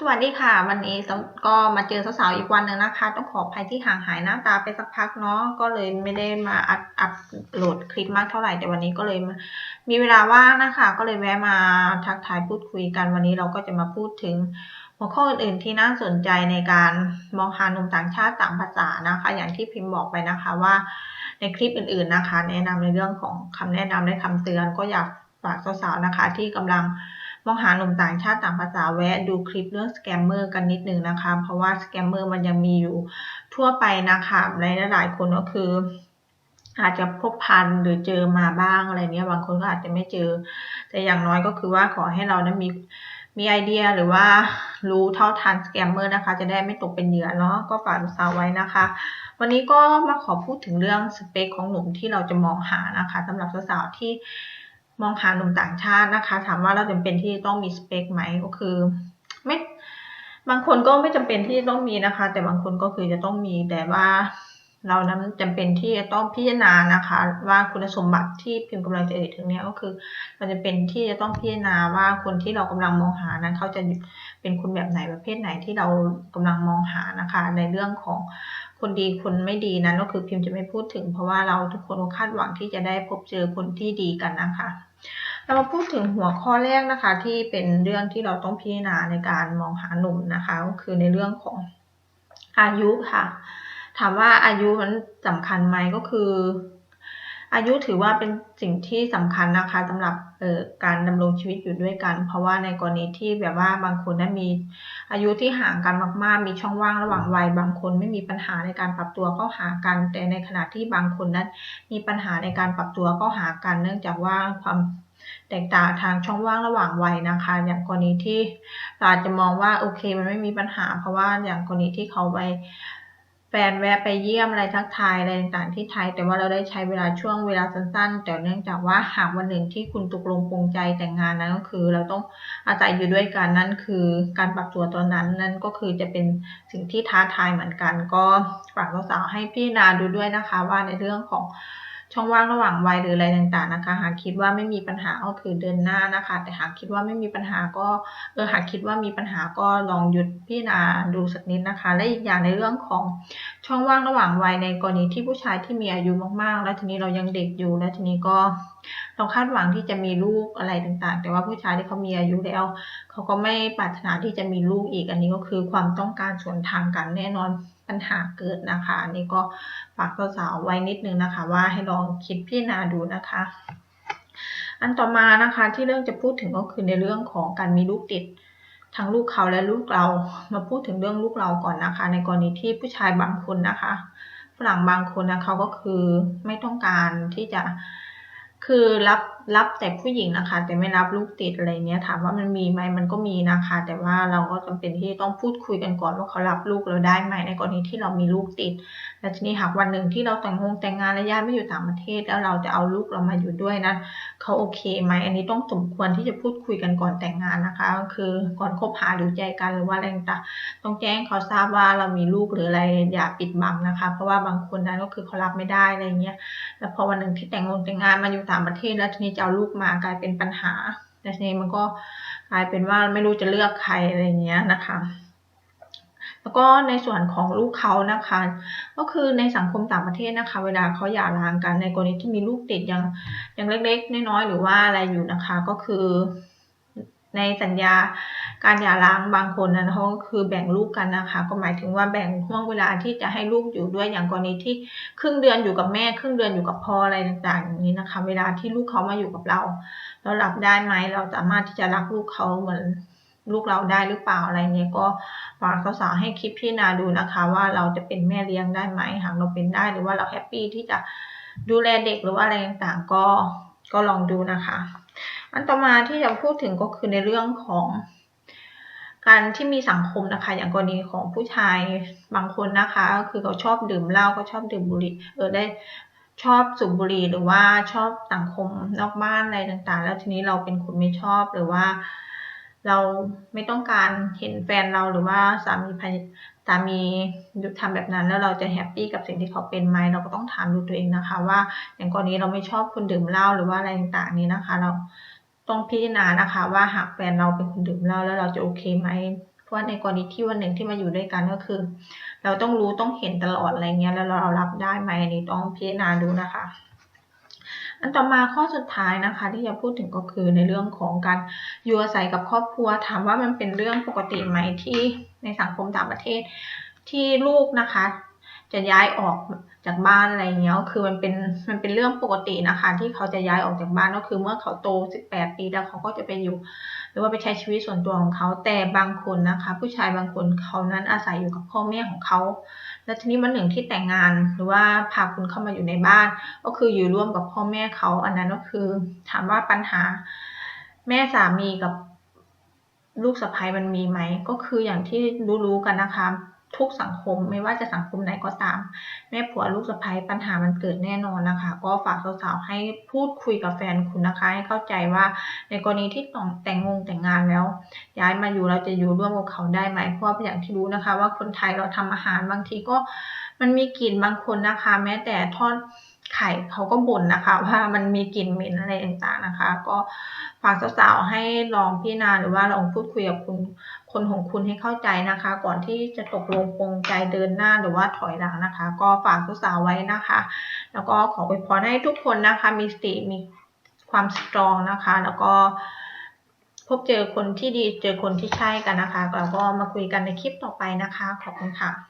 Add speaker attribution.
Speaker 1: สวัสดีค่ะ วันนี้ก็มาเจอสาวๆอีกวันหนึ่งนะคะ ต้องขออภัยที่ห่างหายหน้าตาไปสักพักเนาะก็เลยไม่ได้มาอัดอัดโหลดคลิปมากเท่าไหร่แต่วันนี้ก็เลยมีเวลาว่างนะคะ ก็เลยแวะมาทักทายพูดคุยกันวันนี้เราก็จะมาพูดถึงหัวข้ออื่นๆที่น่าสนใจในการมองหาหนุ่มต่างชาติต่างภาษานะคะ อย่างที่พิมพ์บอกไปนะคะว่าในคลิปอื่นๆนะคะ แนะนำในเรื่องของคำแนะนำและคำเตือนก็อยากฝากสาวๆนะคะ ที่กำลัง มองหาหนุ่มต่างชาติต่างภาษาแวะดูคลิปเรื่องสแกมเมอร์กันนิดนึงนะคะ เพราะว่าสแกมเมอร์มันยังมีอยู่ทั่วไปนะคะในหลายๆคนก็คือ อาจจะพบพันหรือเจอมาบ้างอะไรเนี้ยบางคนก็อาจจะไม่เจอ แต่อย่างน้อยก็คือว่าขอให้เรานั้นมีมีไอเดียหรือว่ารู้เท่าทันสแกมเมอร์นะคะ จะได้ไม่ตกเป็นเหยื่อเนาะก็ฝากสาวไว้นะคะ วันนี้ก็มาขอพูดถึงเรื่องสเปคของหนุ่มที่เราจะมองหานะคะสำหรับสาวๆที่ มองหาหนุ่มต่างชาตินะคะ ถามว่าเราจำเป็นที่ต้องมีสเปคไหมก็คือไม่บางคนก็ไม่จำเป็นที่ต้องมีนะคะ แต่บางคนก็คือจะต้องมีแต่ว่าเรานั้นจำเป็นที่จะต้องพิจารณานะคะ ว่าคุณสมบัติที่พิมพ์กำลังจะเอ่ยถึงเนี้ยก็คือเราจะเป็นที่จะต้องพิจารณาว่าคนที่เรากำลังมองหานั้นเขาจะเป็นคนแบบไหนประเภทไหนที่เรากำลังมองหานะคะ ในเรื่องของ คนดีคนไม่ดีนั้นก็คือพิมพ์จะไม่พูดถึง เพราะว่าเราทุกคนคาดหวังที่จะได้พบเจอคนที่ดีกันนะคะ เรามาพูดถึงหัวข้อแรกนะคะ ที่เป็นเรื่องที่เราต้องพิจารณาในการมองหาหนุ่มนะคะ ก็คือในเรื่องของอายุค่ะ ถามว่าอายุมันสำคัญไหมก็คือ อายุถือว่าเป็นสิ่งที่สำคัญนะคะสำหรับการดำรงชีวิตอยู่ด้วยกัน เพราะว่าในกรณีที่แบบว่าบางคนนั้นมีอายุที่ห่างกันมาก ๆ มีช่องว่างระหว่างวัย บางคนไม่มีปัญหาในการปรับตัวเข้าหากัน แต่ในขณะที่บางคนนั้นมีปัญหาในการปรับตัวเข้าหากัน เนื่องจากว่าความแตกต่างทางช่องว่างระหว่างวัยนะคะ อย่างกรณีที่เราอาจจะมองว่าโอเคมันไม่มีปัญหา เพราะว่าอย่างกรณีที่เขาไป แฟนแวะไปเยี่ยมอะไรทักทายอะไรต่างๆที่ไทย แต่ว่าเราได้ใช้เวลาช่วงเวลาสั้นๆ แต่เนื่องจากว่าหากวันหนึ่งที่คุณตกลงปรงใจแต่งงานนั้นก็คือ เราต้องอาศัยอยู่ด้วยกันนั่นคือการปรับตัวตอนนั้นนั่นก็คือจะเป็นสิ่งที่ท้าทายเหมือนกัน ก็ฝากสาวๆให้พี่นาดูด้วยนะคะว่าในเรื่องของ ช่องว่างระหว่างวัยหรืออะไรต่างๆนะคะ หากคิดว่าไม่มีปัญหาก็คือเดินหน้านะคะ แต่หากคิดว่าไม่มีปัญหาก็เออหากคิดว่ามีปัญหาก็ลองหยุดพี่นาดูสักนิดนะคะ และอีกอย่างในเรื่องของช่องว่างระหว่างวัยในกรณีที่ผู้ชายที่มีอายุมากๆ แล้วทีนี้เรายังเด็กอยู่แล้วทีนี้ก็เราคาดหวังที่จะมีลูกอะไรต่างๆ แต่ว่าผู้ชายที่เขามีอายุแล้วเขาก็ไม่ปรารถนาที่จะมีลูกอีก อันนี้ก็คือความต้องการส่วนทางกันแน่นอน ปัญหาเกิดนะคะ อันนี้ก็ฝากสาวๆไว้นิดนึงนะคะ ว่าให้ลองคิดพิจารณาดูนะคะอันต่อมานะคะที่เรื่องจะพูดถึงก็คือในเรื่องของการมีลูกติดทั้งลูกเขาและลูกเรา มาพูดถึงเรื่องลูกเราก่อนนะคะ ในกรณีที่ผู้ชายบางคนนะคะฝรั่งบางคนนะเขาก็คือไม่ต้องการที่จะคือรับ รับแต่ผู้หญิงนะคะ แต่ไม่รับลูกติดอะไรเนี้ยถามว่ามันมีไหมมันก็มีนะคะ แต่ว่าเราก็จำเป็นที่ต้องพูดคุยกันก่อนว่าเขารับลูกเราได้ไหมในกรณีที่เรามีลูกติด และทีนี้หากวันหนึ่งที่เราแต่งงแต่งงานและญาติไม่อยู่ต่างประเทศ แล้วเราจะเอาลูกเรามาอยู่ด้วยนะเขาโอเคไหมอันนี้ต้องสมควรที่จะพูดคุยกันก่อนแต่งงานนะคะ คือก่อนคบหาหรือใจกันหรือว่าอะไรต่างต้องแจ้งเขาทราบว่าเรามีลูกหรืออะไรอย่าปิดบังนะคะ เพราะว่าบางคนนั้นก็คือเขารับไม่ได้อะไรเงี้ยแล้วพอวันหนึ่งที่แต่งงงแต่งงานมาอยู่ต่างประเทศแล้วทีนี้จะเอาลูกมากลายเป็นปัญหาแต่ทีนี้มันก็กลายเป็นว่าไม่รู้จะเลือกใครอะไรเงี้ยนะคะ แล้วก็ในส่วนของลูกเขานะคะ ก็คือในสังคมต่างประเทศนะคะ เวลาเขาหย่าร้างกันในกรณีที่มีลูกติดยังยังเล็กๆน้อยๆหรือว่าอะไรอยู่นะคะ ก็คือในสัญญา การหย่าร้างบางคนนะเขาคือแบ่งลูกกันนะคะ ก็หมายถึงว่าแบ่งห่วงเวลาที่จะให้ลูกอยู่ด้วยอย่างกรณีที่ครึ่งเดือนอยู่กับแม่ครึ่งเดือนอยู่กับพ่ออะไรต่างๆอย่างนี้นะคะ เวลาที่ลูกเขามาอยู่กับเรา เรารับได้ไหมเราสามารถที่จะรักลูกเขาเหมือนลูกเราได้หรือเปล่าอะไรเงี้ยก็ฝากสาวๆให้คิดพี่นาดูนะคะ ว่าเราจะเป็นแม่เลี้ยงได้ไหมหากเราเป็นได้หรือว่าเราแฮปปี้ที่จะดูแลเด็กหรือว่าอะไรต่างๆก็ก็ลองดูนะคะ อันต่อมาที่จะพูดถึงก็คือในเรื่องของ การที่มีสังคมนะคะ อย่างกรณีของผู้ชายบางคนนะคะ ก็คือเขาชอบดื่มเหล้าก็ชอบดื่มบุหรี่เออได้ชอบสูบบุหรี่หรือว่าชอบสังคมนอกบ้านอะไรต่างๆ แล้วทีนี้เราเป็นคนไม่ชอบหรือว่า เราไม่ต้องการเห็นแฟนเราหรือว่าสามีภรรสามีทำแบบนั้น แล้วเราจะแฮปปี้กับสิ่งที่เขาเป็นไหมเราก็ต้องถามดูตัวเองนะคะ ว่าอย่างกรณีเราไม่ชอบคนดื่มเหล้าหรือว่าอะไรต่างๆนี้นะคะ เรา ต้องพิจารณานะคะว่าหากแฟนเราเป็นคนดื่มเหล้าแล้วเราจะโอเคไหม เพราะในกรณีที่วันหนึ่งที่มาอยู่ด้วยกันก็คือ เราต้องรู้ต้องเห็นตลอดอะไรเงี้ยแล้วเรารับได้ไหมอันนี้ต้องพิจารณาดูนะคะ อันต่อมาข้อสุดท้ายนะคะ ที่จะพูดถึงก็คือในเรื่องของการอยู่อาศัยกับครอบครัวถามว่ามันเป็นเรื่องปกติไหมที่ในสังคมต่างประเทศที่ลูกนะคะ จะย้ายออกจากบ้านอะไรเงี้ยคือมันเป็นมันเป็นเรื่องปกตินะคะ ที่เขาจะย้ายออกจากบ้านก็คือเมื่อเขาโต 18 ปีแล้วเขาก็จะไปอยู่ หรือว่าไปใช้ชีวิตส่วนตัวของเขาแต่บางคนนะคะ ผู้ชายบางคนเขานั้นอาศัยอยู่กับพ่อแม่ของเขา แล้วทีนี้วันหนึ่งที่แต่งงานหรือว่าพาคุณเข้ามาอยู่ในบ้าน ก็คืออยู่ร่วมกับพ่อแม่เขา อันนั้นก็คือถามว่าปัญหาแม่สามีกับลูกสะใภ้มันมีไหม ก็คืออย่างที่รู้ๆกันนะคะ ทุกสังคมไม่ว่าจะสังคมไหนก็ตาม แม่ผัวลูกสะใภ้ปัญหามันเกิดแน่นอนนะคะ ก็ฝากสาวๆให้พูดคุยกับแฟนคุณนะคะ ให้เข้าใจว่าในกรณีที่ต้องแต่งงงแต่งงานแล้ว ย้ายมาอยู่เราจะอยู่ร่วมกับเขาได้ไหมเพราะว่าอย่างที่รู้นะคะ ว่าคนไทยเราทำอาหารบางทีก็มันมีกลิ่นบางคนนะคะ แม้แต่ทอด ไข่เขาก็บ่นนะคะ ว่ามันมีกลิ่นเหม็นอะไรต่างๆนะคะ ก็ฝากสาวๆให้ลองพิจารณาหรือว่าลองพูดคุยกับคุณคนของคุณให้เข้าใจนะคะ ก่อนที่จะตกลงปรงใจเดินหน้าหรือว่าถอยหลังนะคะ ก็ฝากสาวๆไว้นะคะ แล้วก็ขออวยพรให้ทุกคนนะคะ มีสติมีความสตรองนะคะ แล้วก็พบเจอคนที่ดีเจอคนที่ใช่กันนะคะแล้วก็มาคุยกันในคลิปต่อไปนะคะ ขอบคุณค่ะ